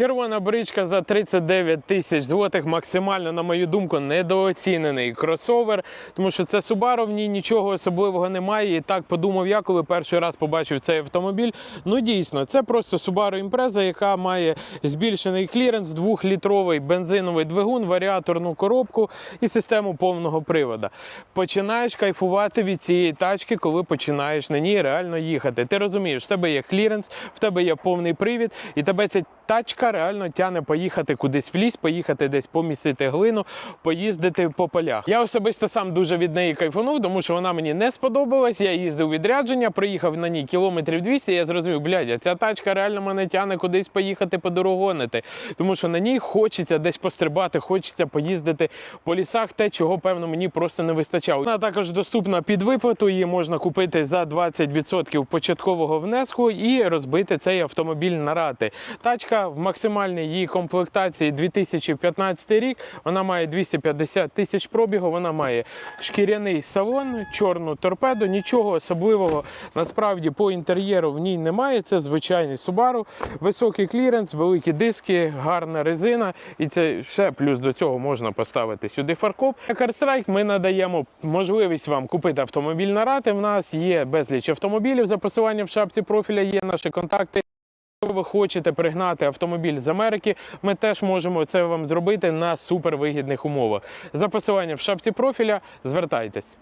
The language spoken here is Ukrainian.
Червона бричка за 39 тисяч злотих, максимально, на мою думку, недооцінений кросовер, тому що це Subaru, в ній нічого особливого немає. І так подумав я, коли перший раз побачив цей автомобіль. Ну дійсно, це просто Subaru Impreza, яка має збільшений кліренс, 2-літровий бензиновий двигун, варіаторну коробку і систему повного привода. Починаєш кайфувати від цієї тачки, коли починаєш на ній реально їхати. Ти розумієш, в тебе є кліренс, в тебе є повний привід, і тебе ця тачка реально тяне поїхати кудись в ліс, поїхати десь помісити глину, поїздити по полях. Я особисто сам дуже від неї кайфанув, тому що вона мені не сподобалась. Я їздив відрядження, приїхав на ній кілометрів 200, Я зрозумів, блядь, ця тачка реально мене тяне кудись поїхати подорогонити. Тому що на ній хочеться десь пострибати, хочеться поїздити по лісах, те, чого певно мені просто не вистачало. Вона також доступна під виплату. Її можна купити за 20% початкового внеску і розбити цей автомобіль на рати. Тачка в максимальній її комплектації 2015 рік. Вона має 250 тисяч пробігу. Вона має шкіряний салон, чорну торпеду. Нічого особливого насправді по інтер'єру в ній немає. Це звичайний Subaru. Високий кліренс, великі диски, гарна резина. І це ще плюс до цього можна поставити сюди фаркоп. CarStrike ми надаємо можливість вам купити автомобіль на рати. В нас є безліч автомобілів. За посиланням в шапці профіля є наші контакти. Якщо ви хочете пригнати автомобіль з Америки, ми теж можемо це вам зробити на супервигідних умовах. За посиланням в шапці профіля звертайтесь.